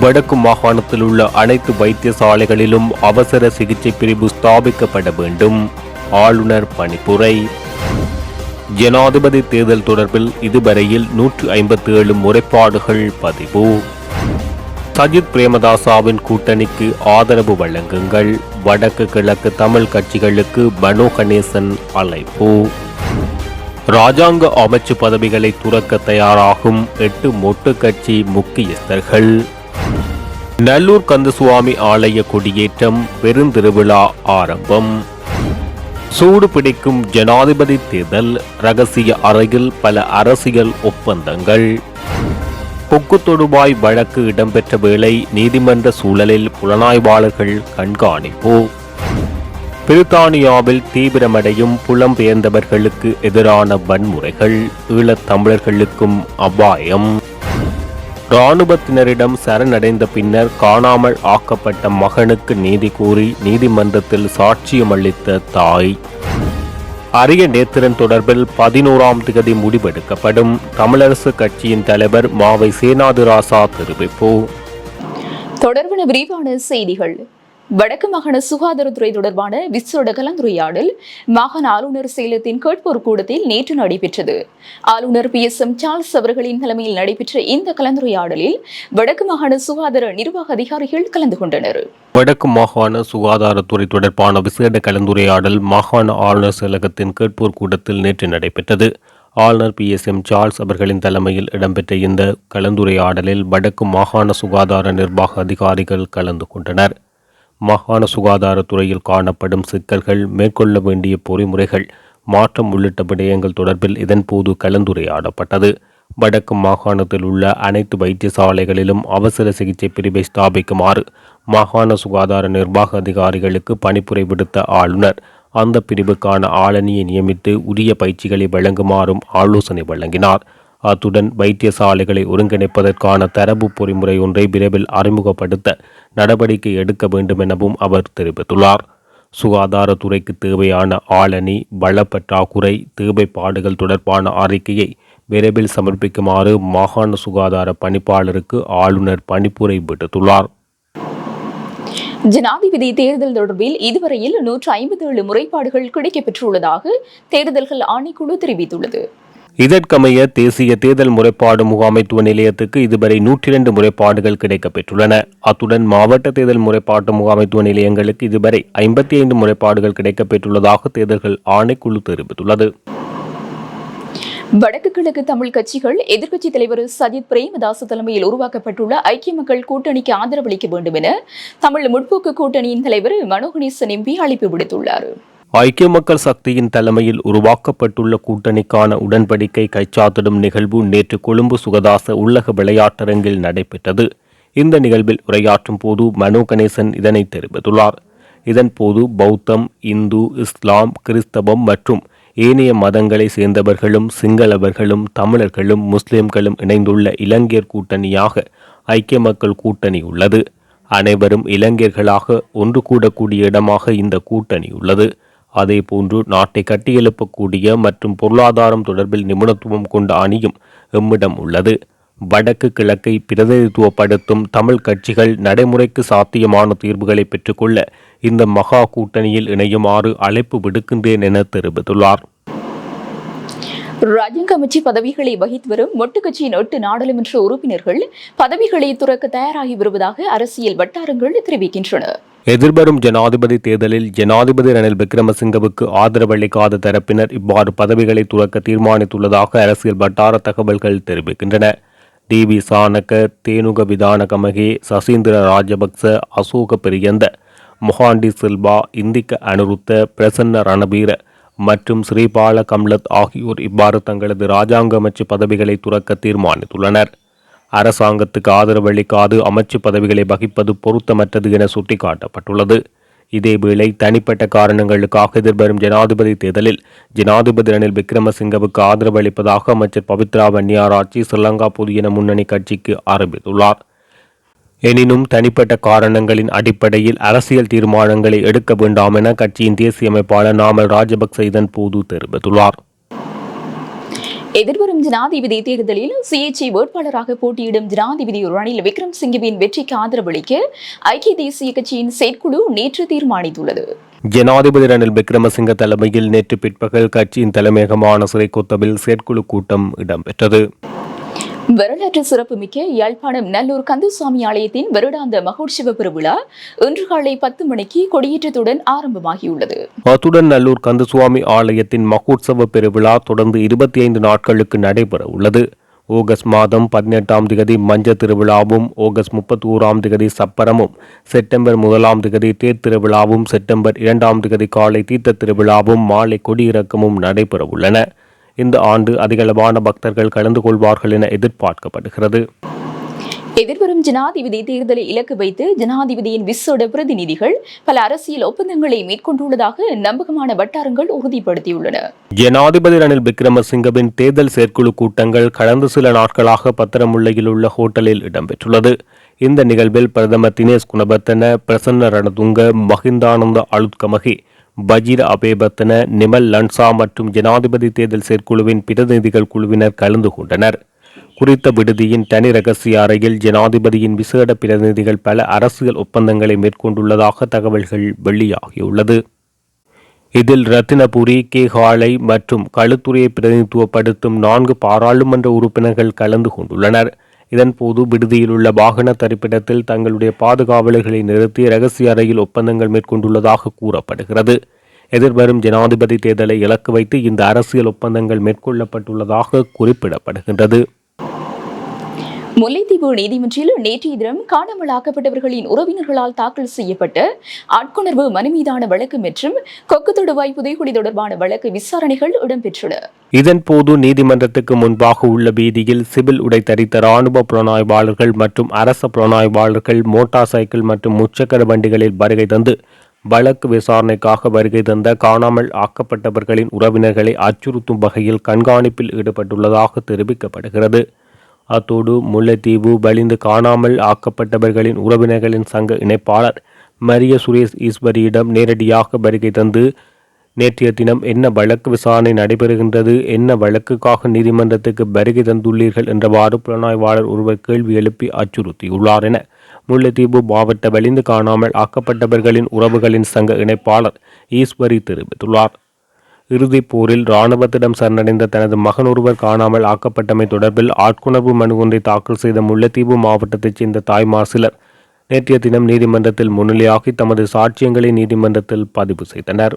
வடக்கு மாகாணத்தில் உள்ள அனைத்து வைத்தியசாலைகளிலும் அவசர சிகிச்சை பிரிவு ஸ்தாபிக்கப்பட வேண்டும். ஆளுநர் பணிப்புரை. ஜனாதிபதி தேர்தல் தொடர்பில் இதுவரையில் நூற்று ஐம்பத்தி ஏழு முறைப்பாடுகள் பதிவு. சஜித் பிரேமதாசாவின் கூட்டணிக்கு ஆதரவு வழங்குங்கள். வடக்கு கிழக்கு தமிழ் கட்சிகளுக்கு மனோ கணேசன் அழைப்பு. ராஜாங்க அமைச்சு பதவிகளை துறக்க தயாராகும் எட்டு மொட்டு கட்சி முக்கியஸ்தர்கள். நல்லூர் கந்தசுவாமி ஆலய கொடியேற்றம் பெருந்திருவிழா ஆரம்பம். சூடு பிடிக்கும் ஜனாதிபதி தேர்தல் ரகசிய அறையில் பல அரசியல் ஒப்பந்தங்கள். பொக்கு தொடுவாய் வழக்கு இடம்பெற்ற வேளை நீதிமன்ற சூழலில் புலனாய்வாளர்கள் கண்காணிப்பு. பிரித்தானியாவில் தீவிரமடையும் புலம்பெயர்ந்தவர்களுக்கு எதிரான வன்முறைகள் ஈழத் தமிழர்களுக்கும் அபாயம். இராணுவத்தினரிடம் சரணடைந்த பின்னர் காணாமல் ஆக்கப்பட்ட மகனுக்கு நீதி கூறி நீதிமன்றத்தில் சாட்சியமளித்த தாய். அரிய நேத்திரன் தொடர்பில் பதினோராம் திகதி முடிவெடுக்கப்படும். தமிழரசு கட்சியின் தலைவர் மாவை சேனாதிராசா தெரிவிப்பு. தொடர்பான விரிவான செய்திகள். வடக்கு மாகாண சுகாதாரத்துறை தொடர்பான விசேட கலந்துரையாடல் மாகாண ஆளுநர் சேலத்தின் கேட்போர் கூடத்தில் நேற்று நடைபெற்றது. ஆளுநர் பி. எஸ். எம். சார்ல்ஸ் அவர்களின் தலைமையில் நடைபெற்ற இந்த கலந்துரையாடலில் வடக்கு மாகாண சுகாதார நிர்வாக அதிகாரிகள் கலந்து கொண்டனர். வடக்கு மாகாண சுகாதாரத்துறை தொடர்பான விசேட கலந்துரையாடல் மாகாண ஆளுநர் செயலகத்தின் கேட்போர் கூட்டத்தில் நேற்று நடைபெற்றது. ஆளுநர் பி. எஸ். எம். சார்ல்ஸ் அவர்களின் தலைமையில் இடம்பெற்ற இந்த கலந்துரையாடலில் வடக்கு மாகாண சுகாதார நிர்வாக அதிகாரிகள் கலந்து கொண்டனர். மாகாண சுகாதாரத்துறையில் காணப்படும் சிக்கல்கள் மேற்கொள்ள வேண்டிய பொறிமுறைகள் மாற்றம் உள்ளிட்ட விடயங்கள் தொடர்பில் இதன்போது கலந்துரையாடப்பட்டது. வடக்கு மாகாணத்தில் உள்ள அனைத்து வைத்தியசாலைகளிலும் அவசர சிகிச்சை பிரிவை ஸ்தாபிக்குமாறு மாகாண சுகாதார நிர்வாக அதிகாரிகளுக்கு பணிப்புரை விடுத்த ஆளுநர் அந்த பிரிவுக்கான ஆளணியை நியமித்து உரிய பயிற்சிகளை வழங்குமாறும் ஆலோசனை வழங்கினார். அத்துடன் வைத்தியசாலைகளை ஒருங்கிணைப்பதற்கான தரவு பொறிமுறை ஒன்றை விரைவில் அறிமுகப்படுத்த நடவடிக்கை எடுக்க வேண்டும் எனவும் அவர் தெரிவித்துள்ளார். சுகாதாரத்துறைக்கு தேவையான ஆளணி வளப்பற்றாக்குறை தேவைப்பாடுகள் தொடர்பான அறிக்கையை விரைவில் சமர்ப்பிக்குமாறு மாகாண சுகாதார பணிப்பாளருக்கு ஆளுநர் பணிப்புரை விடுத்துள்ளார். ஜனாதிபதி தேர்தல் தொடர்பில் இதுவரையில் நூற்று ஐம்பத்தி ஏழு முறைப்பாடுகள் கிடைக்கப்பெற்றுள்ளதாக தேர்தல்கள் ஆணைக்குழு தெரிவித்துள்ளது. இதற்கமைய தேசிய தேர்தல் முறைப்பாடு முகாமைத்துவ நிலையத்துக்கு இதுவரை நூற்றி இரண்டு முறைப்பாடுகள் கிடைக்கப்பெற்றுள்ளன. அத்துடன் மாவட்ட தேர்தல் முறைப்பாட்டு முகாமைத்துவ நிலையங்களுக்கு இதுவரை ஐம்பத்தி ஐந்து முறைப்பாடுகள் கிடைக்கப்பெற்றுள்ளதாக தேர்தல்கள் ஆணைக்குழு தெரிவித்துள்ளது. வடக்கு கிழக்கு தமிழ் கட்சிகள் எதிர்க்கட்சித் தலைவர் சஜித் பிரேமதாசு தலைமையில் உருவாக்கப்பட்டுள்ள ஐக்கிய மக்கள் கூட்டணிக்கு ஆதரவளிக்க வேண்டும் என தமிழ் முற்போக்கு கூட்டணியின் தலைவர் மனோகணேசன் எம்பி அழைப்பு விடுத்துள்ளார். ஐக்கிய மக்கள் சக்தியின் தலைமையில் உருவாக்கப்பட்டுள்ள கூட்டணிக்கான உடன்படிக்கை கைச்சாத்திடும் நிகழ்வு நேற்று கொழும்பு சுகதாச உள்ளக விளையாட்டரங்கில் நடைபெற்றது. இந்த நிகழ்வில் உரையாற்றும் போது மனோ கணேசன் இதனை தெரிவித்துள்ளார். இதன்போது பௌத்தம் இந்து இஸ்லாம் கிறிஸ்தவம் மற்றும் ஏனைய மதங்களை சேர்ந்தவர்களும் சிங்களவர்களும் தமிழர்களும் முஸ்லிம்களும் இணைந்துள்ள இளைஞர் கூட்டணியாக ஐக்கிய மக்கள் கூட்டணி உள்ளது. அனைவரும் இளைஞர்களாக ஒன்று கூடக்கூடிய இடமாக இந்த கூட்டணி உள்ளது. அதேபோன்று நாட்டை கட்டியெழுப்பக்கூடிய மற்றும் பொருளாதாரம் தொடர்பில் நிபுணத்துவம் கொண்ட அணியும் எம்மிடம் உள்ளது. வடக்கு கிழக்கை பிரதிநிதித்துவப்படுத்தும் தமிழ் கட்சிகள் நடைமுறைக்கு சாத்தியமான தீர்வுகளை பெற்றுக்கொள்ள இந்த மகா கூட்டணியில் இணையுமாறு அழைப்பு விடுக்கின்றேன் என தெரிவித்துள்ளார். ராஜ்யங்க அமைச்சு பதவிகளை வகித்து வரும் மொட்டு கட்சியின் எட்டு நாடாளுமன்ற உறுப்பினர்கள் பதவிகளை துறக்க தயாராகி வருவதாக அரசியல் வட்டாரங்கள் தெரிவிக்கின்றன. எதிர்வரும் ஜனாதிபதி தேர்தலில் ஜனாதிபதி ரணில் விக்ரமசிங்கவுக்கு ஆதரவளிக்காத தரப்பினர் இவ்வாறு பதவிகளை துறக்க தீர்மானித்துள்ளதாக அரசியல் வட்டார தகவல்கள் தெரிவிக்கின்றன. டி. வி. சாணக்க தேனுக விதானகமகே சசீந்திர ராஜபக்ச அசோக பெரியந்த மொஹாண்டி சில்வா இந்திக்க அனுருத்த பிரசன்ன ரணபீர மற்றும் ஸ்ரீபால கம்லத் ஆகியோர் இவ்வாறு தங்களது ராஜாங்க அமைச்சு பதவிகளை துறக்க தீர்மானித்துள்ளனர். அரசாங்கத்துக்கு ஆதரவளிக்காது அமைச்சு பதவிகளை வகிப்பது பொருத்தமற்றது என சுட்டிக்காட்டப்பட்டுள்ளது. இதேவேளை தனிப்பட்ட காரணங்களுக்காக எதிர்வரும் ஜனாதிபதி தேர்தலில் ஜனாதிபதி ரணில் விக்ரமசிங்கவுக்கு ஆதரவு அளிப்பதாக அமைச்சர் பவித்ரா வன்னியாராட்சி ஸ்ரீலங்கா பொதுஜன முன்னணி கட்சிக்கு ஆரம்பித்துள்ளார் எனினும் தனிப்பட்ட காரணங்களின் அடிப்படையில் அரசியல் தீர்மானங்களை எடுக்க வேண்டாம் என கட்சியின் தேசிய அமைப்பாளர் நாமல் ராஜபக்ச இதன் போது தெரிவித்துள்ளார். எதிர்வரும் ஜனாதிபதி தேர்தலில் சுயேட்சை வேட்பாளராக போட்டியிடும் ஜனாதிபதி ரணில் விக்ரம்சிங்கவின் வெற்றிக்கு ஆதரவளிக்க ஐக்கிய தேசிய கட்சியின் செயற்குழு நேற்று தீர்மானித்துள்ளது. ஜனாதிபதி ரணில் விக்ரமசிங்க தலைமையில் நேற்று பிற்பகல் கட்சியின் தலைமையகமான கொத்தபில் செயற்குழு கூட்டம் இடம்பெற்றது. வரலாற்று சிறப்புமிக்க யாழ்ப்பாணம் நல்லூர் கந்தசுவாமி ஆலயத்தின் வருடாந்த மகோற்சவ பெருவிழா இன்று காலை பத்து மணிக்கு கொடியேற்றத்துடன் ஆரம்பமாகியுள்ளது. அத்துடன் நல்லூர் கந்தசுவாமி ஆலயத்தின் மகோற்சவ பெருவிழா தொடர்ந்து இருபத்தி ஐந்து நாட்களுக்கு நடைபெற உள்ளது. ஆகஸ்ட் மாதம் பதினெட்டாம் திகதி மஞ்ச திருவிழாவும் ஆகஸ்ட் முப்பத்தி ஓராம் திகதி சப்பரமும் செப்டம்பர் முதலாம் திகதி தேர் திருவிழாவும் செப்டம்பர் இரண்டாம் திகதி காலை தீர்த்த திருவிழாவும் மாலை கொடியிறக்கமும் நடைபெற உள்ளன. இந்த ஆண்டு அதிகளவான பக்தர்கள் கலந்து கொள்வார்கள் என எதிர்பார்க்கப்படுகிறது. எதிர்வரும் ஜனாதிபதி தேர்தலை இலக்கு வைத்து ஜனாதிபதியின் விசோட பிரதிநிதிகள் பல அரசியல் ஒப்பந்தங்களை மேற்கொண்டுள்ளதாக நம்பகமான வட்டாரங்கள் உறுதிப்படுத்தியுள்ளன. ஜனாதிபதி ரணில் விக்ரமசிங்கவின் தேர்தல் செயற்குழு கூட்டங்கள் கடந்த சில நாட்களாக பத்திரமுல்லையில் உள்ள ஹோட்டலில் இடம்பெற்றுள்ளது. இந்த நிகழ்வில் பிரதமர் தினேஷ் குணபத்தன பிரசன்ன ரணதுங்க மஹிந்தானந்த அலுத்கமகி பஜீர் அபேபத்தன நிமல் லன்சா மற்றும் ஜனாதிபதி தேர்தல் செயற்குழுவின் பிரதிநிதிகள் குழுவினர் கலந்து கொண்டனர். குறித்த விடுதியின் தனி ரகசிய அறையில் ஜனாதிபதியின் விசேட பிரதிநிதிகள் பல அரசியல் ஒப்பந்தங்களை மேற்கொண்டுள்ளதாக தகவல்கள் வெளியாகியுள்ளது. இதில் ரத்தினபுரி கே. ஹாலை மற்றும் களுத்துறையை பிரதிநிதித்துவப்படுத்தும் நான்கு பாராளுமன்ற உறுப்பினர்கள் கலந்து கொண்டுள்ளனர். இதன்போது விடுதியில் உள்ள வாகன தரிப்பிடத்தில் தங்களுடைய பாதுகாவலர்களை நிறுத்தி ரகசிய அறையில் ஒப்பந்தங்கள் மேற்கொண்டுள்ளதாக கூறப்படுகிறது. எதிர்வரும் ஜனாதிபதி தேர்தலை இலக்கு வைத்து இந்த அரசியல் ஒப்பந்தங்கள் மேற்கொள்ளப்பட்டுள்ளதாக குறிப்பிடப்படுகின்றது. முல்லைத்தீவு நீதிமன்றில் நேற்றைய தினம் காணாமல் ஆக்கப்பட்டவர்களின் உறவினர்களால் தாக்கல் செய்யப்பட்ட ஆட்கொணர்வு மனு மீதான வழக்கு மற்றும் கொக்கு தொடுவாய் தொடர்பான வழக்கு விசாரணைகள் இடம்பெற்றன இதன்போது நீதிமன்றத்துக்கு முன்பாக உள்ள வீதியில் சிவில் உடை தரித்த ராணுவ புலனாய்வாளர்கள் மற்றும் அரச புலனாய்வாளர்கள் மோட்டார் சைக்கிள் மற்றும் முச்சக்கர வண்டிகளில் வருகை தந்து வழக்கு விசாரணைக்காக வருகை தந்த காணாமல் ஆக்கப்பட்டவர்களின் உறவினர்களை அச்சுறுத்தும் வகையில் கண்காணிப்பில் ஈடுபட்டுள்ளதாக தெரிவிக்கப்படுகிறது. அத்தோடு முல்லைத்தீவு வலிந்து காணாமல் ஆக்கப்பட்டவர்களின் உறவினர்களின் சங்க இணைப்பாளர் மரிய சுரேஷ் ஈஸ்வரியிடம் நேரடியாக வருகை தந்து நேற்றைய தினம் என்ன வழக்கு விசாரணை நடைபெறுகின்றது? என்ன வழக்குக்காக நீதிமன்றத்துக்கு வருகை தந்துள்ளீர்கள்? என்றவாறு புலனாய்வாளர் ஒருவர் கேள்வி எழுப்பி அச்சுறுத்தியுள்ளார் என முல்லைத்தீவு மாவட்ட வலிந்து காணாமல் ஆக்கப்பட்டவர்களின் உறவுகளின் சங்க இணைப்பாளர் ஈஸ்வரி தெரிவித்துள்ளார். இறுதிப் போரில் இராணுவத்திடம் சரணடைந்த தனது மகன் ஒருவர் காணாமல் ஆக்கப்பட்டமை தொடர்பில் ஆட்கொணர்வு மனு ஒன்றை தாக்கல் செய்த முல்லைத்தீவு மாவட்டத்தைச் சேர்ந்த தாய்மார் சிலர் நேற்றைய தினம் நீதிமன்றத்தில் முன்னிலையாகி தமது சாட்சியங்களை நீதிமன்றத்தில் பதிவு செய்தனர்.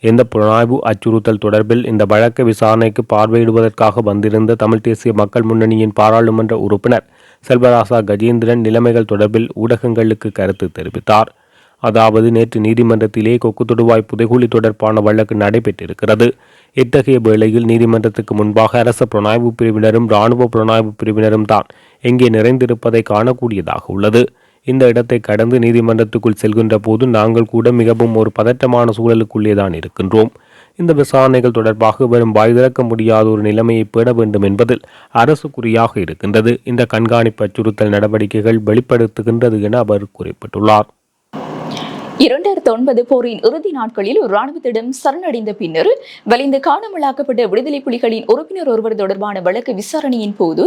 இந்த புலனாய்வு அச்சுறுத்தல் தொடர்பில் இந்த வழக்கு விசாரணைக்கு பார்வையிடுவதற்காக வந்திருந்த தமிழ் தேசிய மக்கள் முன்னணியின் பாராளுமன்ற உறுப்பினர் செல்வராசா கஜேந்திரன் நிலைமைகள் தொடர்பில் ஊடகங்களுக்கு கருத்து தெரிவித்தார். அதாவது நேற்று நீதிமன்றத்திலே கொக்கு தொடுவாய் புதைகுழி தொடர்பான வழக்கு நடைபெற்றிருக்கிறது. இத்தகைய வேளையில் நீதிமன்றத்துக்கு முன்பாக அரச புலனாய்வு பிரிவினரும் இராணுவ புலனாய்வு பிரிவினரும் தான் எங்கே நிறைந்திருப்பதை காணக்கூடியதாக உள்ளது. இந்த இடத்தை கடந்து நீதிமன்றத்துக்குள் செல்கின்ற போது நாங்கள் கூட மிகவும் ஒரு பதட்டமான சூழலுக்குள்ளே தான் இருக்கின்றோம். இந்த விசாரணைகள் தொடர்பாக வரும் வாய் திறக்க முடியாத ஒரு நிலைமையை பேண வேண்டும் என்பதில் அரசு குறியாக இருக்கின்றது. இந்த கண்காணிப்பு அச்சுறுத்தல் நடவடிக்கைகள் வெளிப்படுத்துகின்றது என அவர் குறிப்பிட்டுள்ளார். இரண்டாயிரத்தி ஒன்பது போரின் இறுதி நாட்களில் ராணுவத்திடம் சரணடைந்த பின்னர் வலிந்து காணாமலாக்கப்பட்ட விடுதலை புலிகளின் உறுப்பினர் ஒருவர் தொடர்பான வழக்கு விசாரணையின் போது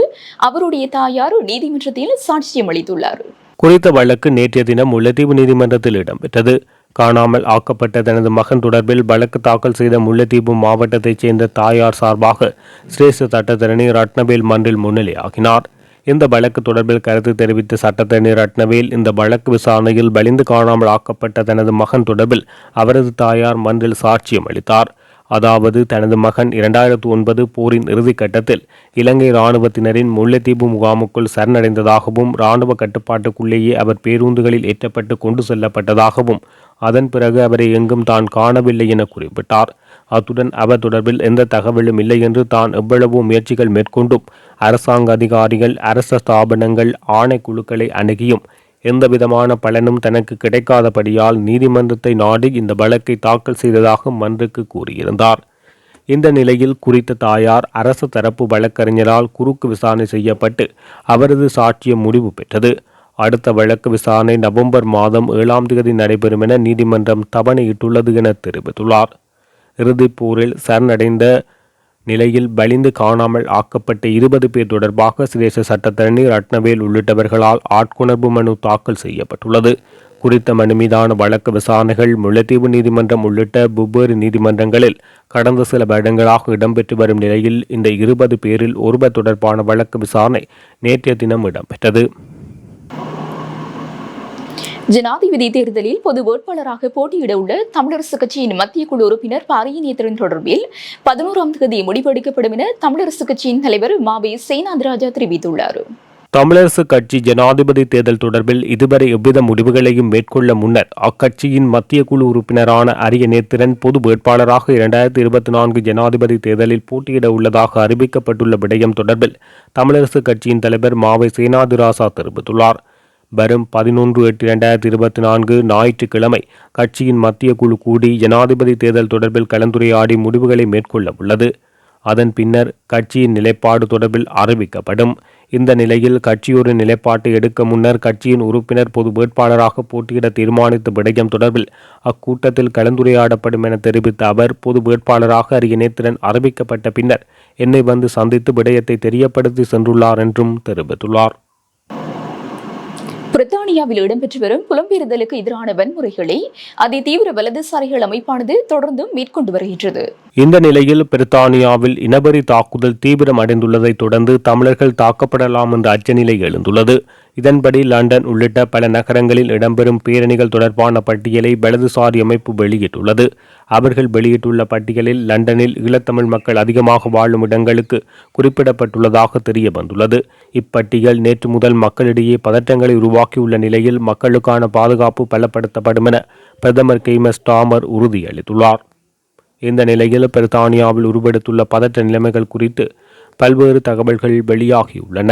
அவருடைய தாயார் நீதிமன்றத்தில் சாட்சியம் அளித்துள்ளார். குறித்த வழக்கு நேற்றைய தினம் முல்லைத்தீவு நீதிமன்றத்தில் இடம்பெற்றது. காணாமல் ஆக்கப்பட்ட தனது மகன் தொடர்பில் வழக்கு தாக்கல் செய்த முல்லைத்தீவு மாவட்டத்தைச் சேர்ந்த தாயார் சார்பாக சிரேஷ்ட சட்டத்தரணி ரத்னவேல் மன்றில் முன்னிலையாகினார். இந்த வழக்கு தொடர்பில் கருத்து தெரிவித்த சட்டத்தரணி ரட்னவேல் இந்த வழக்கு விசாரணையில் வலிந்து காணாமல் ஆக்கப்பட்ட தனது மகன் தொடர்பில் அவரது தாயார் மன்றில் சாட்சியம் அளித்தார். அதாவது தனது மகன் இரண்டாயிரத்து ஒன்பது போரின் இறுதிக்கட்டத்தில் இலங்கை இராணுவத்தினரின் முல்லைத்தீவு முகாமுக்குள் சரணடைந்ததாகவும் இராணுவ கட்டுப்பாட்டுக்குள்ளேயே அவர் பேருந்துகளில் ஏற்றப்பட்டு கொண்டு செல்லப்பட்டதாகவும் அதன் பிறகு அவரை எங்கும் தான் காணவில்லை என குறிப்பிட்டார். அத்துடன் அவர் தொடர்பில் எந்த தகவலும் இல்லை என்று தான் எவ்வளவோ முயற்சிகள் மேற்கொண்டும் அரசாங்க அதிகாரிகள் அரச ஸ்தாபனங்கள் ஆணைக்குழுக்களை அணுகியும் எந்தவிதமான பலனும் தனக்கு கிடைக்காதபடியால் நீதிமன்றத்தை நாடி இந்த வழக்கை தாக்கல் செய்ததாக மன்றுக்கு கூறியிருந்தார். இந்த நிலையில் குறித்த தாயார் அரசு தரப்பு வழக்கறிஞரால் குறுக்கு விசாரணை செய்யப்பட்டு அவரது சாட்சியம் முடிவு பெற்றது. அடுத்த வழக்கு விசாரணை நவம்பர் மாதம் ஏழாம் தேதி நடைபெறும் என நீதிமன்றம் தவணையிட்டுள்ளது என தெரிவித்துள்ளார். இறுதிப் போரில் சரணடைந்த நிலையில் பலிந்து காணாமல் ஆக்கப்பட்ட இருபது பேர் தொடர்பாக சிரேச சட்டத்தரணி ரட்னவேல் உள்ளிட்டவர்களால் ஆட்கொணர்வு மனு தாக்கல் செய்யப்பட்டுள்ளது. குறித்த மனு மீதான வழக்கு விசாரணைகள் முல்லைத்தீவு நீதிமன்றம் உள்ளிட்ட வெவ்வேறு நீதிமன்றங்களில் கடந்த சில வருடங்களாக இடம்பெற்று வரும் நிலையில் இந்த இருபது பேரில் ஒருவர் தொடர்பான வழக்கு விசாரணை நேற்றைய தினம் இடம்பெற்றது. ஜனாதிபதி தேர்தலில் பொது வேட்பாளராக போட்டியிட உள்ள தமிழரசு கட்சியின் மத்திய குழு உறுப்பினர் பாரியநேத்திரன் தொடர்பில் பதினோராம் தேதி முடிவெடுக்கப்படும் என தமிழரசு கட்சியின் தலைவர் மாவே சேனாதிராஜா தெரிவித்துள்ளார். தமிழரசு கட்சி ஜனாதிபதி தேர்தல் தொடர்பில் இதுவரை எவ்வித முடிவுகளையும் மேற்கொள்ள முன்னர் அக்கட்சியின் மத்திய குழு உறுப்பினரான அரிய நேத்திரன் பொது வேட்பாளராக இரண்டாயிரத்தி இருபத்தி நான்கு ஜனாதிபதி தேர்தலில் போட்டியிட உள்ளதாக அறிவிக்கப்பட்டுள்ள விடயம் தொடர்பில் தமிழரசு கட்சியின் தலைவர் மாவை சேனாதிராசா தெரிவித்துள்ளார். வரும் பதினொன்று எட்டு இரண்டாயிரத்தி இருபத்தி நான்கு ஞாயிற்றுக்கிழமை கட்சியின் மத்திய குழு கூடி ஜனாதிபதி தேர்தல் தொடர்பில் கலந்துரையாடி முடிவுகளை மேற்கொள்ள உள்ளது. அதன் பின்னர் கட்சியின் நிலைப்பாடு தொடர்பில் அறிவிக்கப்படும். இந்த நிலையில் கட்சி ஒரு நிலைப்பாட்டை எடுக்க முன்னர் கட்சியின் உறுப்பினர் பொது வேட்பாளராக போட்டியிட தீர்மானித்த விடயம் தொடர்பில் அக்கூட்டத்தில் கலந்துரையாடப்படும் என தெரிவித்த அவர் பொது வேட்பாளராக அரிய நேத்திரன் அறிவிக்கப்பட்ட பின்னர் என்னை வந்து சந்தித்து விடயத்தை தெரியப்படுத்தி சென்றுள்ளார் என்றும் தெரிவித்துள்ளார். பிரித்தானியாவில் இடம்பெற்று வரும் புலம்பெயர்தலுக்கு எதிரான வன்முறைகளை அதிதீவிர வலதுசாரிகள் அமைப்பானது தொடர்ந்து மேற்கொண்டு வருகின்றது. இந்த நிலையில் பிரித்தானியாவில் இனவெறி தாக்குதல் தீவிரம் அடைந்துள்ளதை தொடர்ந்து தமிழர்கள் தாக்கப்படலாம் என்ற அச்சநிலை எழுந்துள்ளது. இதன்படி லண்டன் உள்ளிட்ட பல நகரங்களில் இடம்பெறும் பேரணிகள் தொடர்பான பட்டியலை வலதுசாரி அமைப்பு வெளியிட்டுள்ளது. அவர்கள் வெளியிட்டுள்ள பட்டியலில் லண்டனில் ஈழத்தமிழ் மக்கள் அதிகமாக வாழும் இடங்களுக்கு குறிப்பிடப்பட்டுள்ளதாக தெரிய வந்துள்ளது இப்பட்டியல் நேற்று முதல் மக்களிடையே பதற்றங்களை உருவாக்கியுள்ள நிலையில் மக்களுக்கான பாதுகாப்பு பலப்படுத்தப்படும் என பிரதமர் கெய்மஸ் டாமர் உறுதியளித்துள்ளார். இந்த நிலையில் பிரித்தானியாவில் உருவெடுத்துள்ள பதற்ற நிலைமைகள் குறித்து பல்வேறு தகவல்கள் வெளியாகியுள்ளன.